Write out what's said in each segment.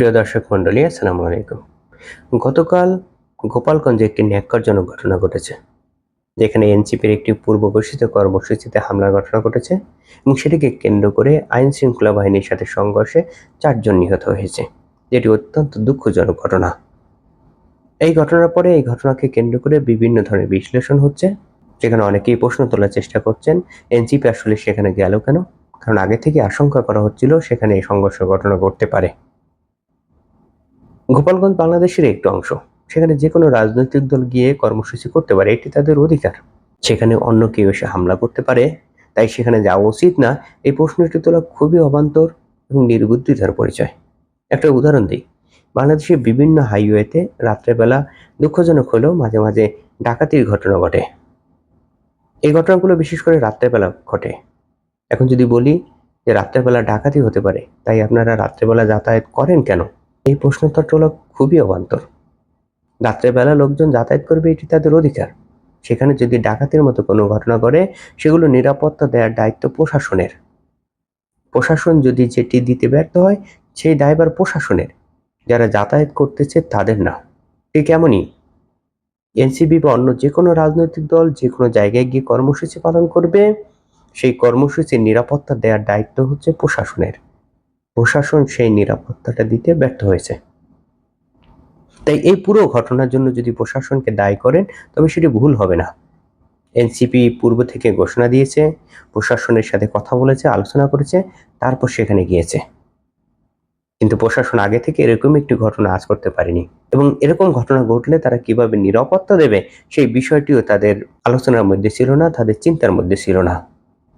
প্রিয় দর্শক মণ্ডলী, আসসালামু আলাইকুম। গতকাল গোপালগঞ্জে একটি ন্যাক্কারজনক ঘটনা ঘটেছে, যেখানে এনসিপির একটি পূর্ব ঘোষিত কর্মসূচিতে হামলার ঘটনা ঘটেছে এবং সেটিকে কেন্দ্র করে আইন শৃঙ্খলা বাহিনীর সাথে সংঘর্ষে চারজন নিহত হয়েছে। যেটি অত্যন্ত দুঃখজনক ঘটনা। এই ঘটনার পরে এই ঘটনাকে কেন্দ্র করে বিভিন্ন ধরনের বিশ্লেষণ হচ্ছে, যেখানে অনেকেই প্রশ্ন তোলার চেষ্টা করছেন, এনসিপি আসলে সেখানে গেল কেন? কারণ আগে থেকে আশঙ্কা করা হচ্ছিল সেখানে এই সংঘর্ষ ঘটনা ঘটতে পারে। গোপালগঞ্জ বাংলাদেশের একটি অংশ। সেখানে যে কোনো রাজনৈতিক দল গিয়ে কর্মসূচি করতে পারে, এটি তাদের অধিকার। সেখানে অন্য কেউ এসে হামলা করতে পারে, তাই সেখানে যাওয়া উচিত না। এই প্রশ্নটি তোলা খুবই অবান্তর এবং নির্বুদ্ধিতার পরিচয়। একটা উদাহরণ দিই। বাংলাদেশের বিভিন্ন হাইওয়েতে রাত্রেবেলা দুঃখজনক হলেও মাঝে মাঝে ডাকাতির ঘটনা ঘটে। এই ঘটনাগুলো বিশেষ করে রাত্রেবেলা ঘটে। এখন যদি বলি যে রাত্রেবেলা ডাকাতি হতে পারে, তাই আপনারা রাত্রেবেলা যাতায়াত করেন কেন? এই প্রশ্নটা হলো খুবই অবান্তর। রাত্রেবেলা লোকজন যাতায়াত করবে এটি তাদের অধিকার। সেখানে যদি ডাকাতের মতো কোনো ঘটনা ঘটে, সেগুলো নিরাপত্তা দেওয়ার দায়িত্ব প্রশাসনের। প্রশাসন যদি যেটি দিতে ব্যর্থ হয়, সেই দায়ভার প্রশাসনের। যারা যাতায়াত করতেছে তাদের না। ঠিক এমনই এনসিবি বা অন্য যে কোনো রাজনৈতিক দল যে কোনো জায়গায় গিয়ে কর্মসূচি পালন করবে, সেই কর্মসূচির নিরাপত্তা দেওয়ার দায়িত্ব হচ্ছে প্রশাসনের। প্রশাসন সেই নিরাপত্তাটা দিতে ব্যর্থ হয়েছে। তাই এই পুরো ঘটনার জন্য যদি প্রশাসনকে দায়ী করেন, তবে সেটি ভুল হবে না। এনসিপি পূর্ব থেকে ঘোষণা দিয়েছে, প্রশাসনের সাথে কথা বলেছে, আলোচনা করেছে, তারপর সেখানে গিয়েছে। কিন্তু প্রশাসন আগে থেকে এরকম একটি ঘটনা আজ করতে পারেনি। এবং এরকম ঘটনা ঘটলে তারা কীভাবে নিরাপত্তা দেবে, সেই বিষয়টিও তাদের আলোচনার মধ্যে ছিল না, তাদের চিন্তার মধ্যে ছিল না।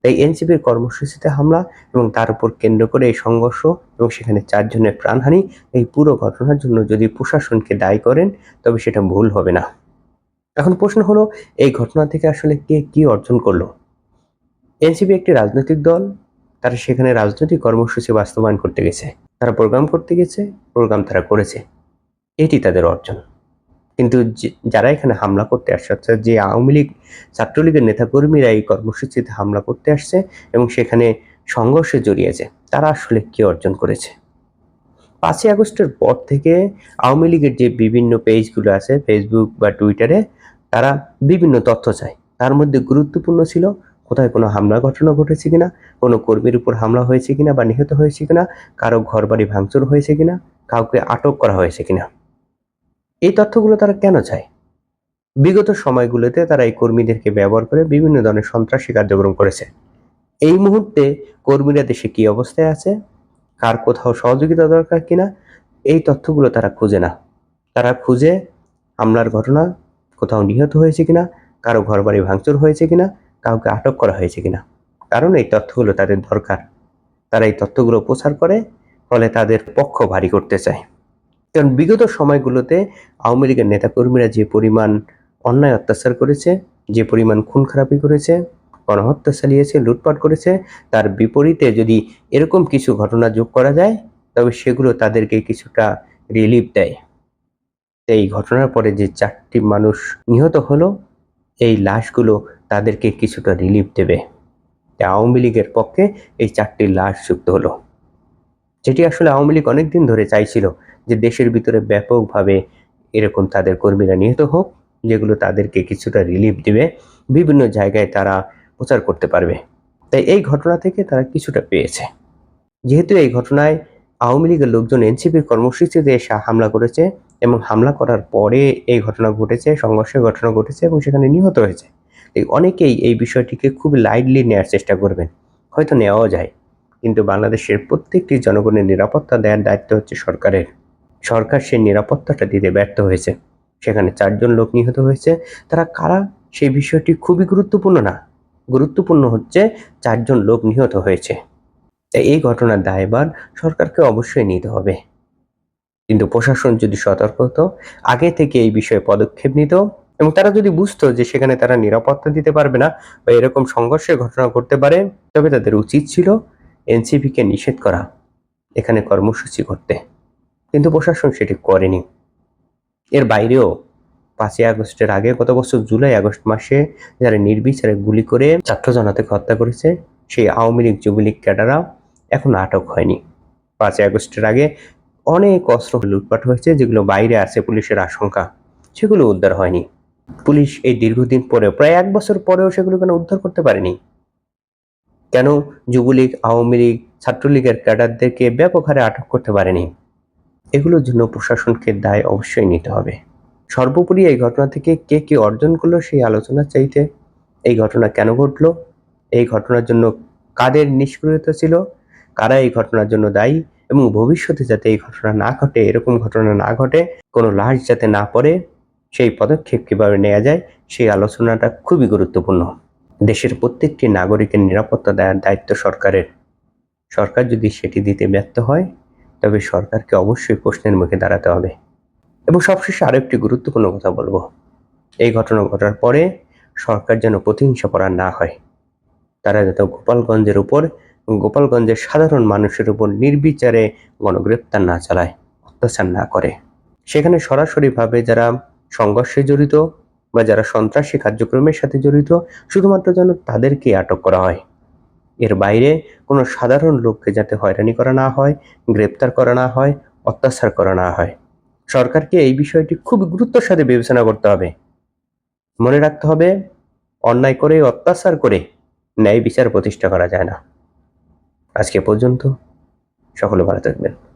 তাই এনসিপির কর্মসূচিতে হামলা এবং তার উপর কেন্দ্র করে এই সংঘর্ষ এবং সেখানে চারজনের প্রাণহানি, এই পুরো ঘটনার জন্য যদি প্রশাসনকে দায়ী করেন, তবে সেটা ভুল হবে না। এখন প্রশ্ন হলো, এই ঘটনা থেকে আসলে কে কি অর্জন করল? এনসিপি একটি রাজনৈতিক দল, তারা সেখানে রাজনৈতিক কর্মসূচি বাস্তবায়ন করতে গেছে। তারা প্রোগ্রাম করতে গেছে, প্রোগ্রাম তারা করেছে। এটি তাদের অর্জন। কিন্তু যারা এখানে হামলা করতে আসছে, অর্থাৎ যে আওয়ামী লীগ ছাত্রলীগের নেতাকর্মীরা এই কর্মসূচিতে হামলা করতে আসছে এবং সেখানে সংঘর্ষে জড়িয়েছে, তারা আসলে কি অর্জন করেছে? পাঁচই আগস্টের পর থেকে আওয়ামী লীগের যে বিভিন্ন পেজগুলো আছে ফেসবুক বা টুইটারে তারা বিভিন্ন তথ্য চায়। তার মধ্যে গুরুত্বপূর্ণ ছিল, কোথায় কোনো হামলা ঘটনা ঘটেছে কিনা, কোনো কর্মীর উপর হামলা হয়েছে কিনা বা নিহত হয়েছে কিনা, কারও ঘরবাড়ি ভাঙচুর হয়েছে কিনা, কাউকে আটক করা হয়েছে কিনা। এই তথ্যগুলো তারা কেন চায়? বিগত সময়গুলোতে তারা এই কর্মীদেরকে ব্যবহার করে বিভিন্ন ধরনের সন্ত্রাসী কার্যক্রম করেছে। এই মুহূর্তে কর্মীরা দেশে কি অবস্থায় আছে? কার কোথাও সহযোগিতা দরকার কিনা? এই তথ্যগুলো তারা খুঁজে না। তারা খুঁজে হামলার ঘটনা কোথাও নিহত হয়েছে কিনা? কারও ঘরবাড়ি ভাঙচুর হয়েছে কিনা? কাউকে আটক করা হয়েছে কিনা? কারণ এই তথ্যগুলো তাদের দরকার। তারা এই তথ্যগুলো প্রচার করে, ফলে তাদের পক্ষ ভারী করতে চায়। কারণ বিগত সময়গুলোতে আওয়ামী লীগের নেতাকর্মীরা যে পরিমাণ অন্যায় অত্যাচার করেছে, যে পরিমাণ খুন খারাপি করেছে, গণহত্যা চালিয়েছে, লুটপাট করেছে, তার বিপরীতে যদি এরকম কিছু ঘটনা যোগ করা যায়, তবে সেগুলো তাদেরকে কিছুটা রিলিফ দেয়। এই ঘটনার পরে যে চারটি মানুষ নিহত হলো, এই লাশগুলো তাদেরকে কিছুটা রিলিফ দেবে। আওয়ামী লীগের পক্ষে এই চারটি লাশ যুক্ত হলো। যেটি আসলে আওয়ামী লীগ অনেকদিন ধরে চাইছিল যে দেশের ভিতরে ব্যাপকভাবে এরকম তাদের কর্মীরা নিহত হোক, যেগুলো তাদেরকে কিছুটা রিলিফ দিবে, বিভিন্ন জায়গায় তারা প্রচার করতে পারবে। তাই এই ঘটনা থেকে তারা কিছুটা পেয়েছে। যেহেতু এই ঘটনায় আওয়ামী লীগের লোকজন এনসিপির কর্মসূচিতে এসে হামলা করেছে এবং হামলা করার পরে এই ঘটনা ঘটেছে, সংঘর্ষের ঘটনা ঘটেছে এবং সেখানে নিহত হয়েছে। অনেকেই এই বিষয়টিকে খুব লাইটলি নেওয়ার চেষ্টা করবেন। হয়তো নেওয়াও যায়। কিন্তু বাংলাদেশের প্রত্যেকটি জনগণের নিরাপত্তা দেওয়ার দায়িত্ব হচ্ছে সরকারের। সরকার সেই নিরাপত্তাটা দিতে ব্যর্থ হয়েছে। সেখানে চারজন লোক নিহত হয়েছে। তারা কারা? সেই বিষয়টি খুবই গুরুত্বপূর্ণ না। গুরুত্বপূর্ণ হচ্ছে চারজন লোক নিহত হয়েছে। তাই এই ঘটনার দায়ভার সরকারকে অবশ্যই নিতে হবে। কিন্তু প্রশাসন যদি সতর্ক হতো, আগে থেকে এই বিষয়ে পদক্ষেপ নিত এবং তারা যদি বুঝতো যে সেখানে তারা নিরাপত্তা দিতে পারবে না বা এরকম সংঘর্ষের ঘটনা ঘটতে পারে, তবে তাদের উচিত ছিল এনসিপিকে নিষেধ করা, এখানে কর্মসূচি করতে। কিন্তু প্রশাসন সেটি করেনি। এর বাইরেও পাঁচই আগস্টের আগে গত বছর জুলাই আগস্ট মাসে যারা নির্বিচারে গুলি করে ছাত্র জনতাকে হত্যা করেছে, সেই আওয়ামী লীগ, যুবলীগ ক্যাডাররা এখন আটক হয়নি। পাঁচই আগস্টের আগে অনেক অস্ত্র লুটপাট হয়েছে, যেগুলো বাইরে আছে পুলিশের আশঙ্কা, সেগুলো উদ্ধার হয়নি। পুলিশ এই দীর্ঘদিন পরে, প্রায় এক বছর পরেও সেগুলো কেন উদ্ধার করতে পারেনি? কেন যুবলীগ, আওয়ামী লীগ, ছাত্রলীগের ক্যাডারদেরকে ব্যাপক হারে আটক করতে পারেনি? এগুলোর জন্য প্রশাসনকে দায় অবশ্যই নিতে হবে। সর্বোপরি এই ঘটনা থেকে কে কি অর্জন করল সেই আলোচনা চাইতে এই ঘটনা কেন ঘটলো? এই ঘটনার জন্য কাদের নিষ্ক্রিয়তা ছিল? কারা এই ঘটনার জন্য দায়ী? এবং ভবিষ্যতে যাতে এই ঘটনা না ঘটে, এরকম ঘটনা না ঘটে, কোনো লাশ যাতে না পড়ে, সেই পদক্ষেপ কীভাবে নেওয়া যায়, সেই আলোচনাটা খুবই গুরুত্বপূর্ণ। দেশের প্রত্যেকটি নাগরিকের নিরাপত্তা দেওয়ার দায়িত্ব সরকারের। সরকার যদি সেটি দিতে ব্যর্থ হয়, তবে সরকারকে অবশ্যই প্রশ্নের মুখে দাঁড়াতে হবে। এবং সবশেষে আরও একটি গুরুত্বপূর্ণ কথা বলব। এই ঘটনা ঘটার পরে সরকার যেন প্রতিহিংসা করা না হয়। তারা যাতে গোপালগঞ্জের উপর, গোপালগঞ্জের সাধারণ মানুষের উপর নির্বিচারে গণগ্রেপ্তার না চালায়, অত্যাচার না করে। সেখানে সরাসরিভাবে যারা সংঘর্ষে জড়িত বা যারা সন্ত্রাসী কার্যক্রমের সাথে জড়িত, শুধুমাত্র যেন তাদেরকে আটক করা হয়। এর বাইরে কোনো সাধারণ লোককে যাতে হয়রানি করা না হয়, গ্রেপ্তার করা না হয়, অত্যাচার করা না হয়। সরকারকে এই বিষয়টি খুব গুরুত্বের সাথে বিবেচনা করতে হবে। মনে রাখতে হবে, অন্যায় করে, অত্যাচার করে ন্যায় বিচার প্রতিষ্ঠা করা যায় না। আজকে পর্যন্ত সকলে ভালো থাকবেন।